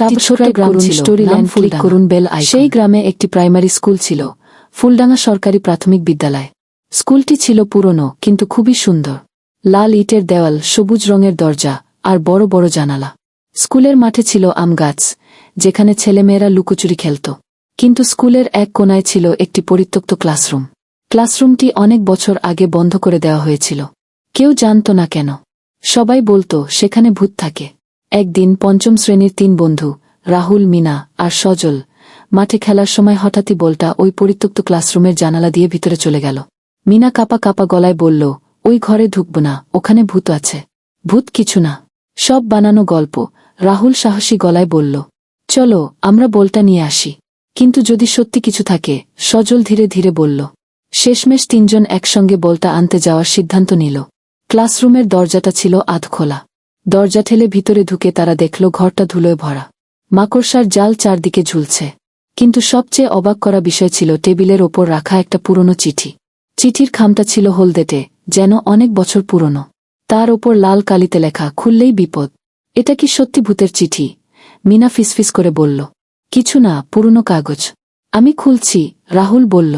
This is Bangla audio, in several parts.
একটি গ্রাম ছিল স্টোরিল্যান্ড ক্লিক করুন বেল আই সেই গ্রামে একটি প্রাইমারি স্কুল ছিল ফুলডাঙ্গা সরকারি প্রাথমিক বিদ্যালয়। স্কুলটি ছিল পুরনো কিন্তু খুবই সুন্দর। লাল ইটের দেওয়াল সবুজ রঙের দরজা আর বড় বড় জানালা। স্কুলের মাঠে ছিল আম গাছ যেখানে ছেলেমেয়েরা লুকোচুরি খেলত। কিন্তু স্কুলের এক কোনায় ছিল একটি পরিত্যক্ত ক্লাসরুম। ক্লাসরুমটি অনেক বছর আগে বন্ধ করে দেওয়া হয়েছিল। কেউ জানত না কেন। সবাই বলতো সেখানে ভূত থাকে। একদিন পঞ্চম শ্রেণির তিন বন্ধু, রাহুল, মিনা আর সজল, মাঠে খেলার সময় হঠাৎই বলটা ওই পরিত্যক্ত ক্লাসরুমের জানালা দিয়ে ভিতরে চলে গেল। মিনা কাপা কাপা গলায় বলল, ওই ঘরে ঢুকব না, ওখানে ভূত আছে। ভূত কিছু না সব বানানো গল্প, রাহুল সাহসী গলায় বলল, চলো, আমরা বলটা নিয়ে আসি কিন্তু যদি সত্যি কিছু থাকে, সজল ধীরে ধীরে বলল, শেষমেশ তিনজন একসঙ্গে বলটা আনতে যাওয়ার সিদ্ধান্ত নিল। ক্লাসরুমের দরজাটা ছিল আধ খোলা দরজা ঠেলে ভিতরে ঢুকে তারা দেখল ঘরটা ধুলোয় ভরা। মাকড়সার জাল চারদিকে ঝুলছে। কিন্তু সবচেয়ে অবাক করা বিষয় ছিল টেবিলের ওপর রাখা একটা পুরনো চিঠি। চিঠির খামটা ছিল হলদেটে, যেন অনেক বছর পুরনো। তার ওপর লাল কালিতে লেখা, খুললেই বিপদ। এটা কি সত্যি ভূতের চিঠি? মিনা ফিসফিস করে বলল, কিছু না, পুরনো কাগজ। আমি খুলছি, রাহুল বলল।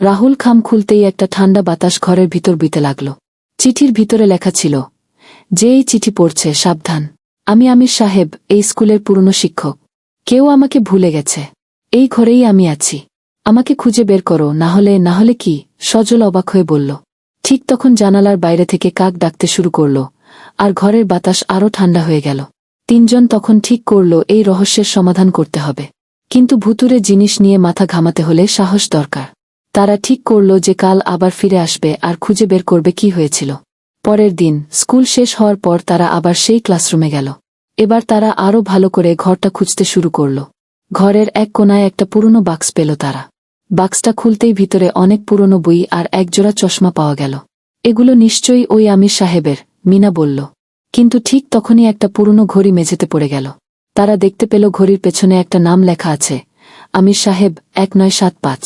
রাহুল খাম খুলতেই একটা ঠান্ডা বাতাস ঘরের ভিতর বিতে লাগল। চিঠির ভিতরে লেখা ছিল যে এই চিঠি পড়ছে, সাবধান। আমি আমির সাহেব, এই স্কুলের পুরনো শিক্ষক। কেউ আমাকে ভুলে গেছে। এই ঘরেই আমি আছি। আমাকে খুঁজে বের করো, না হলে না হলে কি? সজল অবাক হয়ে বলল। ঠিক তখন জানালার বাইরে থেকে কাক ডাকতে শুরু করল, আর ঘরের বাতাস আরও ঠান্ডা হয়ে গেল। তিনজন তখন ঠিক করল, এই রহস্যের সমাধান করতে হবে। কিন্তু ভুতুরে জিনিস নিয়ে মাথা ঘামাতে হলে সাহস দরকার। তারা ঠিক করল যে কাল আবার ফিরে আসবে, আর খুঁজে বের করবে কি হয়েছিল। পরের দিন, স্কুল শেষ হওয়ার পর তারা আবার সেই ক্লাসরুমে গেল। এবার তারা আরও ভালো করে ঘরটা খুঁজতে শুরু করল। ঘরের এক কোনায় একটা পুরনো বাক্স পেল তারা। বাক্সটা খুলতেই ভিতরে অনেক পুরনো বই আর একজোড়া চশমা পাওয়া গেল। এগুলো নিশ্চয়ই ওই আমির সাহেবের, মিনা বলল। কিন্তু ঠিক তখনই একটা পুরনো ঘড়ি মেঝেতে পড়ে গেল। তারা দেখতে পেল ঘড়ির পেছনে একটা নাম লেখা আছে, আমির সাহেব এক নয় সাত পাঁচ।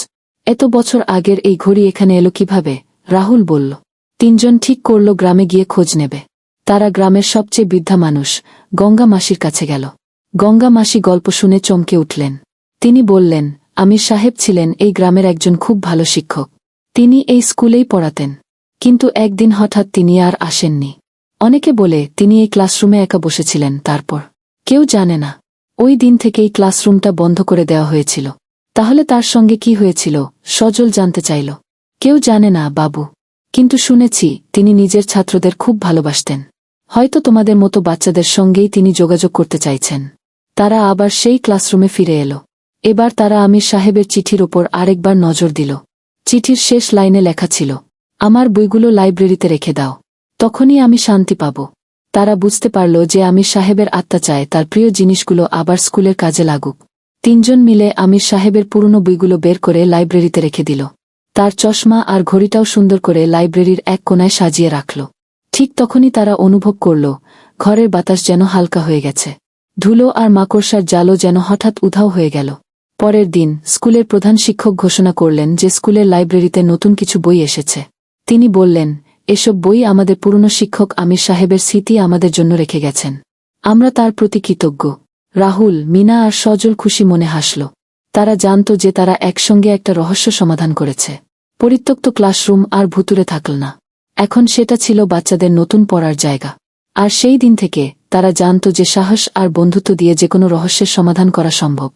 এত বছর আগের এই ঘড়ি এখানে এলো কীভাবে? রাহুল বলল। তিনজন ঠিক করল গ্রামে গিয়ে খোঁজ নেবে। তারা গ্রামের সবচেয়ে বৃদ্ধা মানুষ, গঙ্গা মাসির কাছে গেল। গঙ্গা মাসি গল্প শুনে চমকে উঠলেন। তিনি বললেন, আমির সাহেব ছিলেন এই গ্রামের একজন খুব ভালো শিক্ষক। তিনি এই স্কুলেই পড়াতেন। কিন্তু একদিন হঠাৎ তিনি আর আসেননি। অনেকে বলে, তিনি এই ক্লাসরুমে একা বসেছিলেন তারপর। কেউ জানে না। ওই দিন থেকেই ক্লাসরুমটা বন্ধ করে দেওয়া হয়েছিল। তাহলে তার সঙ্গে কি হয়েছিল, সজল জানতে চাইল। কেউ জানে না, বাবু। কিন্তু শুনেছি, তিনি নিজের ছাত্রদের খুব ভালোবাসতেন। হয়তো তোমাদের মতো বাচ্চাদের সঙ্গেই তিনি যোগাযোগ করতে চাইছেন। তারা আবার সেই ক্লাসরুমে ফিরে এলো। এবার তারা আমির সাহেবের চিঠির ওপর আরেকবার নজর দিল। চিঠির শেষ লাইনে লেখা ছিল, আমার বইগুলো লাইব্রেরিতে রেখে দাও। তখনই আমি শান্তি পাব। তারা বুঝতে পারল যে আমির সাহেবের আত্মা চায় তার প্রিয় জিনিসগুলো আবার স্কুলের কাজে লাগুক। তিনজন মিলে আমির সাহেবের পুরনো বইগুলো বের করে লাইব্রেরিতে রেখে দিল। তার চশমা আর ঘড়িটাও সুন্দর করে লাইব্রেরির এক কোনায় সাজিয়ে রাখল। ঠিক তখনই তারা অনুভব করল, ঘরের বাতাস যেন হালকা হয়ে গেছে। ধুলো আর মাকড়সার জালও যেন হঠাৎ উধাও হয়ে গেল। পরের দিন স্কুলের প্রধান শিক্ষক ঘোষণা করলেন যে স্কুলের লাইব্রেরিতে নতুন কিছু বই এসেছে। তিনি বললেন, এসব বই আমাদের পুরনো শিক্ষক আমির সাহেবের স্মৃতি আমাদের জন্য রেখে গেছেন। আমরা তার প্রতি কৃতজ্ঞ। রাহুল, মিনা আর সজল খুশি মনে হাসল। তারা জানত যে তারা একসঙ্গে একটা রহস্য সমাধান করেছে। পরিত্যক্ত ক্লাসরুম আর ভুতুরে থাকল না। এখন সেটা ছিল বাচ্চাদের নতুন পড়ার জায়গা। আর সেই দিন থেকে তারা জানত যে সাহস আর বন্ধুত্ব দিয়ে যে কোনো রহস্যের সমাধান করা সম্ভব।